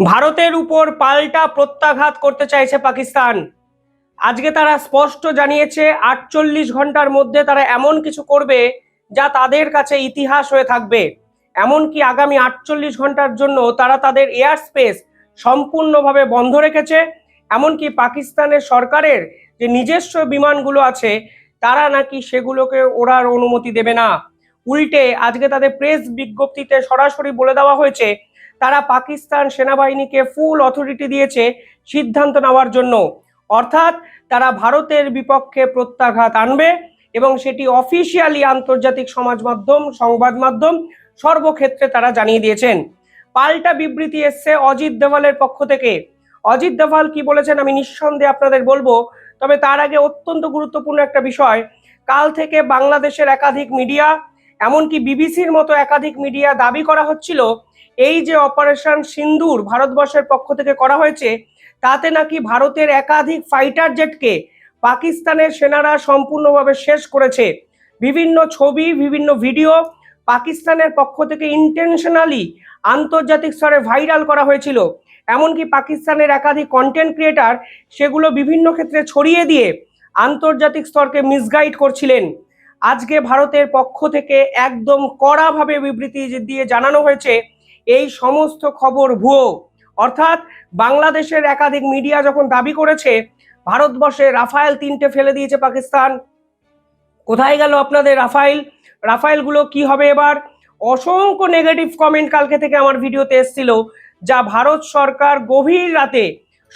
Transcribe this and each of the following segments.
ভারতের উপর পাল্টা প্রত্যাঘাত করতে চাইছে পাকিস্তান। আজকে তারা স্পষ্ট জানিয়েছে, আটচল্লিশ ঘণ্টার মধ্যে তারা এমন কিছু করবে যা তাদের কাছে ইতিহাস হয়ে থাকবে। এমনকি আগামী আটচল্লিশ ঘণ্টার জন্য তারা তাদের এয়ার স্পেস সম্পূর্ণভাবে বন্ধ রেখেছে। এমনকি পাকিস্তানের সরকারের যে নিজস্ব বিমানগুলো আছে, তারা নাকি সেগুলোকে ওড়ার অনুমতি দেবে না। উল্টে আজকে তাদের প্রেস বিজ্ঞপ্তিতে সরাসরি বলে দেওয়া হয়েছে তারা পাকিস্তান সেনাবাহিনীকে ফুল অথরিটি দিয়েছে সিদ্ধান্ত নেওয়ার জন্য। অর্থাৎ তারা ভারতের বিপক্ষে প্রত্যাঘাত আনবে এবং সেটি অফিসিয়ালি আন্তর্জাতিক সমাজ মাধ্যম, সংবাদ মাধ্যম সর্বক্ষেত্রে তারা জানিয়ে দিয়েছেন। পাল্টা বিবৃতি এসছে অজিত দেওয়ালের পক্ষ থেকে। অজিত দেওয়াল কি বলেছেন আমি নিঃসন্দেহে আপনাদের বলব, তবে তার আগে অত্যন্ত গুরুত্বপূর্ণ একটা বিষয়। কাল থেকে বাংলাদেশের একাধিক মিডিয়া এমনকি বিবিসির মতো একাধিক মিডিয়া দাবি করা হচ্ছিল, এই যে অপারেশন সিন্দুর ভারতবর্ষের পক্ষ থেকে করা হয়েছে, তাতে নাকি ভারতের একাধিক ফাইটার জেটকে পাকিস্তানের সেনারা সম্পূর্ণভাবে শেষ করেছে। বিভিন্ন ছবি, বিভিন্ন ভিডিও পাকিস্তানের পক্ষ থেকে ইন্টেনশনালি আন্তর্জাতিক স্তরে ভাইরাল করা হয়েছিল। এমনকি পাকিস্তানের একাধিক কন্টেন্ট ক্রিয়েটার সেগুলো বিভিন্ন ক্ষেত্রে ছড়িয়ে দিয়ে আন্তর্জাতিক স্তরকে মিসগাইড করছিলেন। আজকে ভারতের পক্ষ থেকে একদম কড়াভাবে বিবৃতি দিয়ে জানানো হয়েছে, এই সমস্ত খবর ভুয়ো। অর্থাৎ বাংলাদেশের একাধিক মিডিয়া যখন দাবি করেছে, ভারতবর্ষে রাফায়েল তিনটে ফেলে দিয়েছে পাকিস্তান। কোথায় গেল আপনাদের রাফাইল রাফাইলগুলো কি হবে এবার? অসংখ্য নেগেটিভ কমেন্ট কালকে থেকে আমার ভিডিওতে এসেছিল, যা ভারত সরকার গভীর রাতে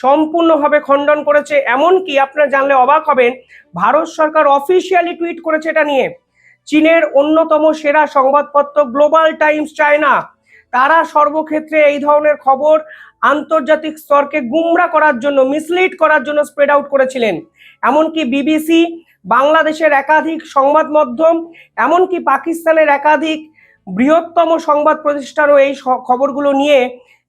সম্পূর্ণভাবে খণ্ডন করেছে, এমনকি আপনারা জানলে অবাক হবেন, ভারত সরকার অফিসিয়ালি টুইট করেছে এটা নিয়ে। চীনের অন্যতম সেরা সংবাদপত্র গ্লোবাল টাইমস চায়না তারা সর্বক্ষেত্রে এই ধরনের খবর আন্তর্জাতিক স্তরকে গুমরা করার জন্য মিসলিড করার জন্য স্প্রেড আউট করেছিলেন। এমনকি বিবিসি বাংলাদেশের একাধিক সংবাদ মাধ্যম, এমনকি পাকিস্তানের একাধিক বৃহত্তম সংবাদ প্রতিষ্ঠানও এই খবরগুলো নিয়ে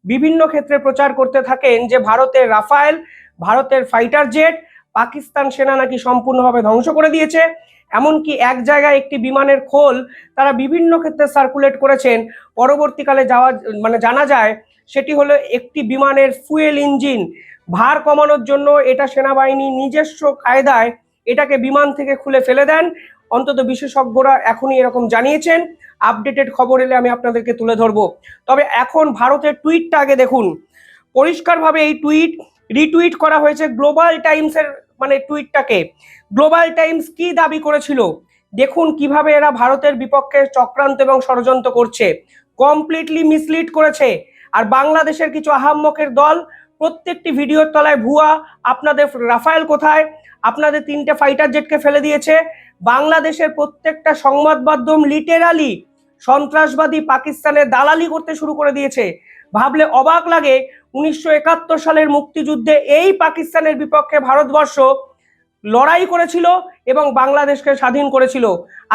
বিভিন্ন ক্ষেত্রে প্রচার করতে থাকেন যে ভারতের রাফায়েল, ভারতের ফাইটার জেট, পাকিস্তান সেনা নাকি সম্পূর্ণভাবে ধ্বংস করে দিয়েছে। এমনকি এক জায়গায় একটি বিমানের খোল তারা বিভিন্ন ক্ষেত্রে সার্কুলেট করেছেন। পরবর্তীকালে যাওয়া মানে জানা যায়, সেটি হলো একটি বিমানের ফুয়েল ইঞ্জিন ভার কমানোর জন্য এটা সেনাবাহিনী নিজস্ব কায়দায় এটাকে বিমান থেকে খুলে ফেলে দেন। অন্তত বিশেষজ্ঞরা এখনই এরকম জানিয়েছেন। আপডেটেড খবর এলে আমি আপনাদেরকে তুলে ধরবো। তবে এখন ভারতের টুইটটা আগে দেখুন। পরিষ্কারভাবে এই টুইট রিটুইট করা হয়েছে গ্লোবাল টাইমসের মানে টুইটটাকে। গ্লোবাল টাইমস কি দাবি করেছিল? দেখুন কীভাবে এরা ভারতের বিপক্ষে চক্রান্ত এবং ষড়যন্ত্র করছে। কমপ্লিটলি মিসলিড করেছে। আর বাংলাদেশের কিছু আহাম্মকের দল প্রত্যেকটি ভিডিওর তলায় ভুয়া, আপনাদের রাফায়েল কোথায়? আপনাদের তিনটে ফাইটার জেটকে ফেলে দিয়েছে। বাংলাদেশের প্রত্যেকটা সংবাদ মাধ্যম লিটেরালি সন্ত্রাসবাদী পাকিস্তানের দালালি করতে শুরু করে দিয়েছে। ভাবলে অবাক লাগে, উনিশশো একাত্তর সালের মুক্তিযুদ্ধে এই পাকিস্তানের বিপক্ষে ভারতবর্ষ লড়াই করেছিল এবং বাংলাদেশকে স্বাধীন করেছিল।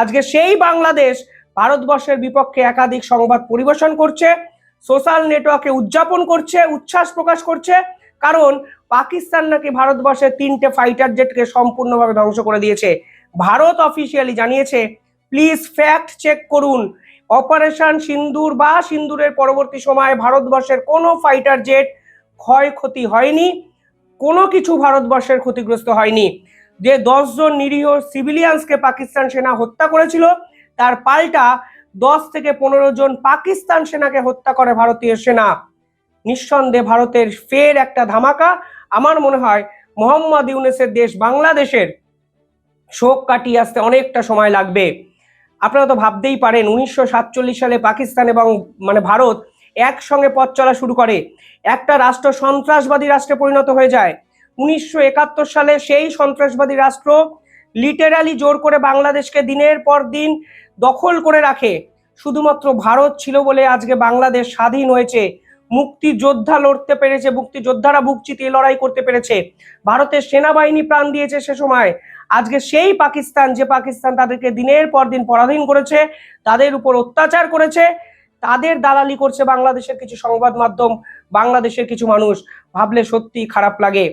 আজকে সেই বাংলাদেশ ভারতবর্ষের বিপক্ষে একাধিক সংবাদ পরিবেশন করছে। সোশ্যাল নেটওয়ার্কে উদযাপন করছে, উচ্ছ্বাস প্রকাশ করছে। কারণ পাকিস্তান নাকি ভারতবর্ষের তিনটে ফাইটার জেটকে সম্পূর্ণভাবে ধ্বংস করে দিয়েছে। ভারত অফিসিয়ালি জানিয়েছে প্লিজ ফ্যাক্ট চেক করুন। অপারেশন সিন্দুর বা সিন্দুরের পরবর্তী সময়ে ভারতবর্ষের কোনো ফাইটার জেট ক্ষয়ক্ষতি হয়নি, কোনো কিছু ভারতবর্ষের ক্ষতিগ্রস্ত হয়নি। যে দশজন নিরীহ সিভিলিয়ান্সকে পাকিস্তান সেনা হত্যা করেছিল, তার পাল্টা দশ থেকে পনেরো জন পাকিস্তান সেনাকে হত্যা করে ভারতীয় সেনা। নিঃসন্দেহে ভারতের ফের একটা ধামাকা। আমার মনে হয় মোহাম্মদ ইউনেসের দেশ বাংলাদেশের শোক কাটিয়ে আসতে অনেকটা সময় লাগবে। আপনারা তো ভাবতেই পারেন, উনিশশো সাতচল্লিশ সালে পাকিস্তান এবং মানে ভারত একসঙ্গে পথ চলা শুরু করে। একটা রাষ্ট্র সন্ত্রাসবাদী রাষ্ট্রে পরিণত হয়ে যায়। উনিশশো একাত্তর সালে সেই সন্ত্রাসবাদী রাষ্ট্র লিটারালি জোর করে বাংলাদেশকে দিনের পর দিন দখল করে রাখে। শুধুমাত্র ভারত ছিল বলে আজকে বাংলাদেশ স্বাধীন হয়েছে। মুক্তিযোদ্ধা লড়তে পেরেছে, মুক্তিযোদ্ধারা বুক লড়াই করতে পেরেছে। ভারতের সেনাবাহিনী প্রাণ দিয়েছে সে সময়। আজকে সেই পাকিস্তান যে পাকিস্তান তাদেরকে দিনের পর দিন পরাধীন করেছে, তাদের উপর অত্যাচার করেছে, তাদের দালালি করছে বাংলাদেশের কিছু সংবাদ মাধ্যম বাংলাদেশের কিছু মানুষ। ভাবলে সত্যি খারাপ লাগে।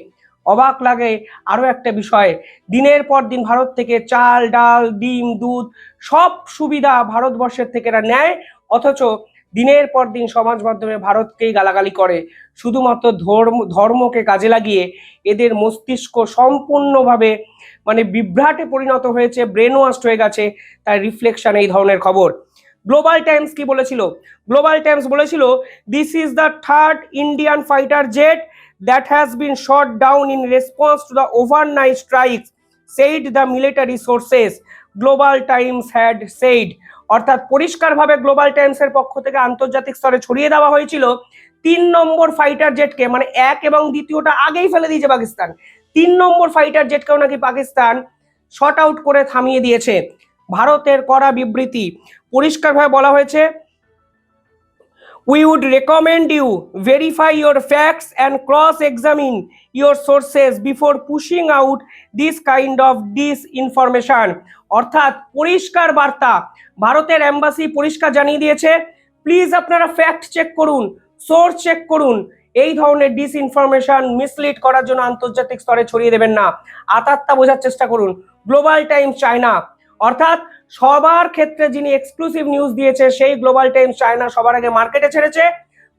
অবাক লাগে আরও একটা বিষয়। দিনের পর দিন ভারত থেকে চাল, ডাল, ডিম, দুধ সব সুবিধা ভারতবর্ষের থেকে এরা নেয়। অথচ দিনের পর দিন সমাজ মাধ্যমে ভারতকেই গালাগালি করে। শুধুমাত্র ধর্ম, ধর্মকে কাজে লাগিয়ে এদের মস্তিষ্ক সম্পূর্ণভাবে মানে বিভ্রাটে পরিণত হয়েছে ব্রেন ওয়াস্ট হয়ে গেছে তার রিফ্লেকশন এই ধরনের খবর। গ্লোবাল টাইমস কি বলেছিল? গ্লোবাল টাইমস বলেছিল this is the third Indian fighter jet that has been shot down in response to the overnight strikes said the military sources Global Times had said অর্থাৎ পরিষ্কারভাবে global টাইমসের পক্ষ থেকে আন্তর্জাতিক স্তরে ছড়িয়ে দেওয়া হয়েছিল তিন নম্বর ফাইটার জেটকে মানে এক এবং দ্বিতীয়টা আগেই ফেলে দিয়েছে পাকিস্তান। তিন নম্বর ফাইটার জেটকেও নাকি পাকিস্তান শর্ট আউট করে থামিয়ে দিয়েছে। ভারতের করা বিবৃতি, পরিষ্কারভাবে বলা হয়েছে would recommend you verify your facts and cross examine your sources before pushing out this kind of disinformation অর্থাৎ পরিষ্কার বার্তা, ভারতের এম্বাসি পরিষ্কার জানিয়ে দিয়েছে প্লিজ আপনারা ফ্যাক্ট চেক করুন সোর্স চেক করুন। এই ধরনের ডিস ইনফরমেশন মিসলিড করার জন্য আন্তর্জাতিক স্তরে ছড়িয়ে দেবেন না। আতাত্তা বোঝার চেষ্টা করুন। গ্লোবাল টাইমস চায়না অর্থাৎ সবার ক্ষেত্রে যিনি এক্সক্লুসিভ নিউজ দিয়েছে, সেই গ্লোবাল টাইমস চায়না সবার আগে মার্কেটে ছেড়েছে,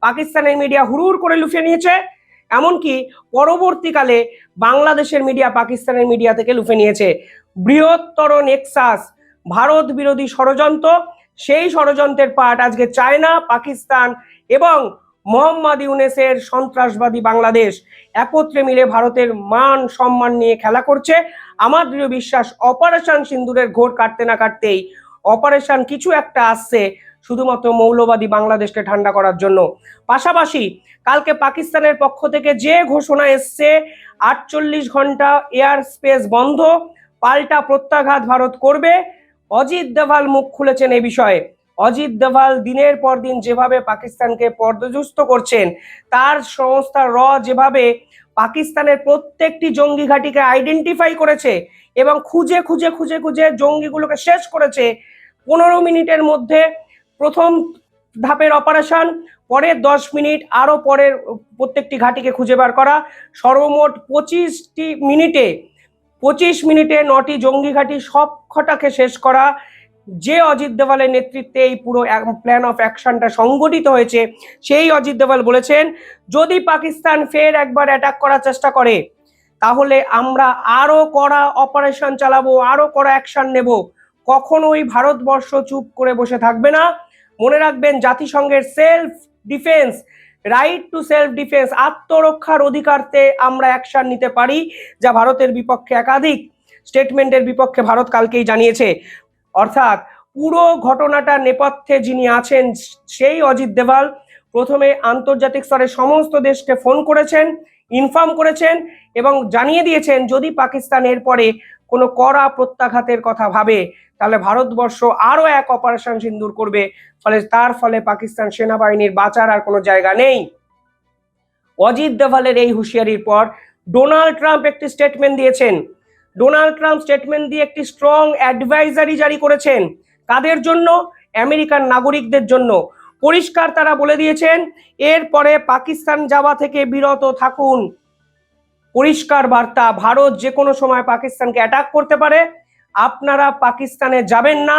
পাকিস্তানের মিডিয়া হুড়ুর করে লুফিয়ে নিয়েছে, এমনকি পরবর্তীকালে বাংলাদেশের মিডিয়া পাকিস্তানের মিডিয়া থেকে লুফে নিয়েছে। বৃহত্তর নেক্সাস ভারত বিরোধী ষড়যন্ত্র, সেই ষড়যন্ত্রের পার্ট আজকে চায়না পাকিস্তান এবং মোহাম্মদ ইউনেসের সন্ত্রাসবাদী বাংলাদেশ একত্রে মিলে ভারতের মান সম্মান নিয়ে খেলা করছে। আমার দৃঢ় বিশ্বাস, অপারেশন সিন্দুরের ঘোর কাটতে না কাটতেই অপারেশন কিছু একটা আসছে শুধুমাত্র মৌলবাদী বাংলাদেশকে ঠান্ডা করার জন্য। পাশাপাশি কালকে পাকিস্তানের পক্ষ থেকে যে ঘোষণা এসছে, আটচল্লিশ ঘণ্টা এয়ার স্পেস বন্ধ, পাল্টা প্রত্যাঘাত ভারত করবে, অজিত দেভাল মুখ খুলেছেন এ বিষয়ে। অজিত দেভাল দিনের পর দিন যেভাবে পাকিস্তানকে পর্যদুস্ত করছেন, তার সংস্থা র যেভাবে পাকিস্তানের প্রত্যেকটি জঙ্গি ঘাঁটিকে আইডেন্টিফাই করেছে এবং খুঁজে খুঁজে খুঁজে খুঁজে জঙ্গিগুলোকে শেষ করেছে, পনেরো মিনিটের মধ্যে প্রথম ধাপের অপারেশন পরের দশ মিনিট আরও পরের প্রত্যেকটি ঘাঁটিকে খুঁজে বার করা, সর্বমোট পঁচিশটি মিনিটে, পঁচিশ মিনিটে নটি জঙ্গি ঘাঁটি সব খটাকে শেষ করা যে অজিত দেওয়ালের নেতৃত্বে এই পুরো প্ল্যান অফ অ্যাকশনটা সংগঠিত হয়েছে, সেই অজিত দেওয়াল বলেছেন, যদি পাকিস্তান ফের একবার অ্যাটাক করার চেষ্টা করে, তাহলে আমরা আরও কড়া অপারেশন চালাবো, আরও কড়া অ্যাকশন নেব। কখনোই ভারতবর্ষ চুপ করে বসে থাকবে না। মনে রাখবেন, জাতিসংঘের self defence right to self defence আত্মরক্ষার অধিকারতে আমরা অ্যাকশন নিতে পারি, যা ভারতের বিপক্ষে একাধিক স্টেটমেন্টের বিপক্ষে ভারত কালকেই জানিয়েছে। অর্থাৎ পুরো ঘটনাটা নেপথ্যে যিনি আছেন সেই অজিত দেভাল প্রথমে আন্তর্জাতিক স্তরে সমস্ত দেশকে ফোন করেছেন ইনফর্ম করেছেন এবং জানিয়ে দিয়েছেন, যদি পাকিস্তান এরপরে কোনো কড়া প্রত্যাঘাতের কথা ভাবে, তাহলে ভারতবর্ষ আরও এক অপারেশন সিন্দুর করবে। ফলে তার ফলে পাকিস্তান সেনাবাহিনীর বাঁচার আর কোনো জায়গা নেই। অজিত দেভালের এই হুঁশিয়ারির পর ডোনাল্ড ট্রাম্প একটি স্টেটমেন্ট দিয়েছেন ডোনাল্ড ট্রাম্প স্টেটমেন্ট দিয়ে একটি স্ট্রং অ্যাডভাইজারি জারি করেছেন। কাদের জন্য? আমেরিকার নাগরিকদের জন্য। পরিষ্কার তারা বলে দিয়েছেন, এরপরে পাকিস্তান যাওয়া থেকে বিরত থাকুন। পরিষ্কার বার্তা, ভারত যে কোনো সময় পাকিস্তানকে অ্যাটাক করতে পারে। আপনারা পাকিস্তানে যাবেন না।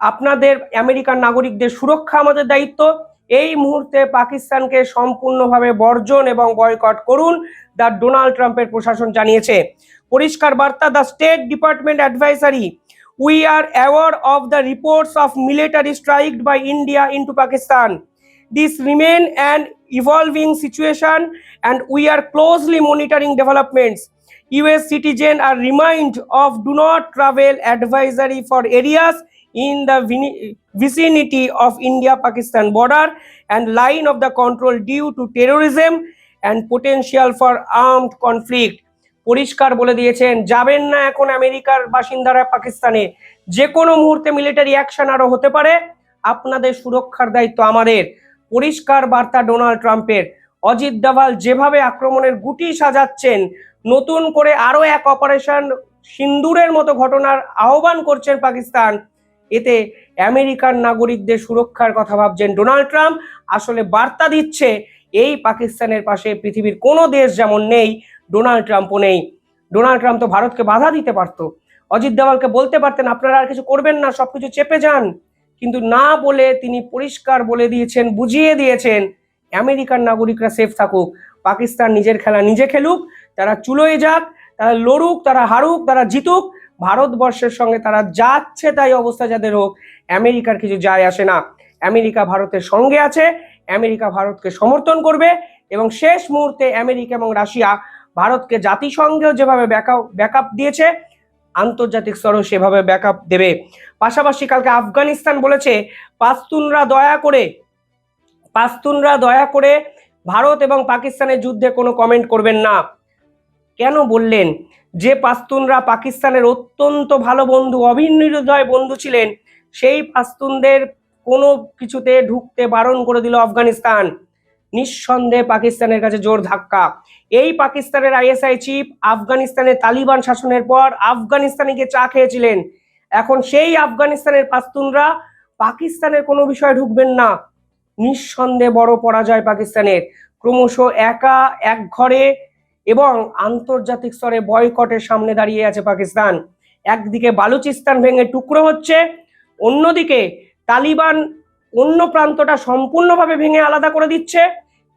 আপনাদের আমেরিকান নাগরিকদের সুরক্ষা আমাদের দায়িত্ব। এই মুহূর্তে পাকিস্তানকে সম্পূর্ণভাবে বর্জন এবং বয়কট করুন, দা ডোনাল্ড ট্রাম্পের প্রশাসন জানিয়েছে। পরিষ্কার বার্তা the State Department advisory, we are aware of the reports of military striked by India into Pakistan. This remain and evolving situation and we are closely monitoring developments. citizen are remind of do not travel advisory for areas in the vini- vicinity of India-Pakistan border and line of the control due to terrorism and potential for armed conflict. পরিষ্কার বলে দিয়েছেন, যাবেন না এখন আমেরিকার বাসিন্দারা পাকিস্তানে। যে কোনো মুহূর্তে মিলিটারি অ্যাকশন আরও হতে পারে। আপনাদের সুরক্ষার দায়িত্ব আমাদের। পরিষ্কার বার্তা ডোনাল্ড ট্রাম্পের। অজিত ডাভাল যেভাবে আক্রমণের গুটি সাজাচ্ছেন, নতুন করে আরও এক অপারেশন সিন্দুরের মতো ঘটনার আহ্বান করছেন পাকিস্তান। এতে আমেরিকান নাগরিকদের সুরক্ষার কথা ভাবছেন ডোনাল্ড ট্রাম্প। আসলে বার্তা দিচ্ছে, এই পাকিস্তানের পাশে পৃথিবীর কোনো দেশ যেমন নেই, ডোনাল্ড ট্রাম্পও নেই। ডোনাল্ড ট্রাম্প তো ভারতকে বাধা দিতে পারতো। অজিত দেওয়ালকে বলতে পারতেন, আপনারা আর কিছু করবেন না, সবকিছু চেপে যান। কিন্তু না বলে তিনি পরিষ্কার বলে দিয়েছেন, বুঝিয়ে দিয়েছেন, আমেরিকার নাগরিকরা সেফ থাকুক, পাকিস্তান নিজের খেলা নিজে খেলুক, তারা চুলোয় যাক, তারা লড়ুক, তারা হারুক, তারা জিতুক ভারতবর্ষের সঙ্গে তারা যাচ্ছে তাই অবস্থা যাদের হোক, আমেরিকার কিছু যায় আসে না। আমেরিকা ভারতের সঙ্গে আছে, আমেরিকা ভারতকে সমর্থন করবে এবং শেষ মুহূর্তে আমেরিকা এবং রাশিয়া ভারতকে জাতিসংঘেও যেভাবে ব্যাকআপ দিয়েছে, আন্তর্জাতিক স্তরেও সেভাবে ব্যাকআপ দেবে। পাশাপাশি কালকে আফগানিস্তান বলেছে, পাস্তুনরা দয়া করে, পাস্তুনরা দয়া করে ভারত এবং পাকিস্তানের যুদ্ধে কোনো কমেন্ট করবেন না। কেন বললেন? যে পাস্তুনরা পাকিস্তানের অত্যন্ত ভালো বন্ধু, অভিন্ন হৃদয় বন্ধু ছিলেন, সেই পাস্তুনদের কোনো কিছুতে ঢুকতে বারণ করে দিল আফগানিস্তান। নিঃসন্দেহে পাকিস্তানের কাছে জোর ধাক্কা। এই পাকিস্তানের আইএসআই চিফ আফগানিস্তানের তালিবান শাসনের পর আফগানিস্তানে গিয়ে চা খেয়েছিলেন। এখন সেই আফগানিস্তানের পাস্তুনরা পাকিস্তানের কোনো বিষয়ে ঢুকবেন না। নিঃসন্দেহে বড় পরাজয় পাকিস্তানের। ক্রমশ একা, এক ঘরে এবং আন্তর্জাতিক স্তরে বয়কটের সামনে দাঁড়িয়ে আছে পাকিস্তান। একদিকে বালুচিস্তান ভেঙে টুকরো হচ্ছে, অন্যদিকে তালিবান অন্য প্রান্তটা সম্পূর্ণভাবে ভেঙে আলাদা করে দিচ্ছে।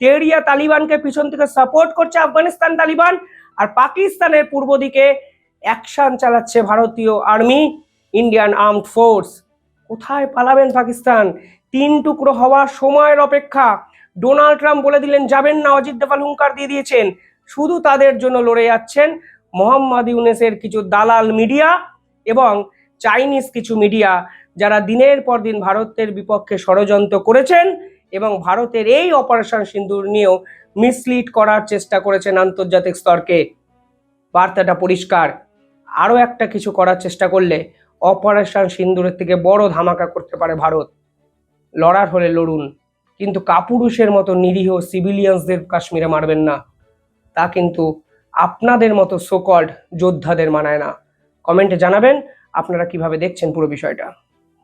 তেরিয়া তালিবানকে পিছন থেকে সাপোর্ট করছে আফগানিস্তান তালিবান, আর পাকিস্তানের পূর্ব দিকে অ্যাকশন চালাচ্ছে ভারতীয় আর্মি, ইন্ডিয়ান আর্মড ফোর্স। কোথায় পালাবেন পাকিস্তান? তিন টুকরো হওয়ার সময়ের অপেক্ষা। ডোনাল্ড ট্রাম্প বলে দিলেন, যাবেন না। অজিত দেবাল হুঙ্কার দিয়ে দিয়েছেন। শুধু তাদের জন্য লড়ে যাচ্ছেন মোহাম্মদ ইউনেসের কিছু দালাল মিডিয়া এবং চাইনিজ কিছু মিডিয়া যারা দিনের পর দিন ভারতের বিপক্ষে ষড়যন্ত্র করেছেন এবং ভারতের এই অপারেশন সিন্দুর নিয়েও মিসলিড করার চেষ্টা করেছেন আন্তর্জাতিক স্তরকে। বার্তাটা পরিষ্কার। আরও একটা কিছু করার চেষ্টা করলে অপারেশন সিন্দুরের থেকে বড় ধামাকা করতে পারে ভারত। লড়ার হলে লড়ুন। কিন্তু কাপুরুষের মতো নিরীহ সিভিলিয়ানসদের কাশ্মীরে মারবেন না। তা কিন্তু আপনাদের মতো সোকল্ড যোদ্ধাদের মানায় না। কমেন্টে জানাবেন আপনারা কীভাবে দেখছেন পুরো বিষয়টা।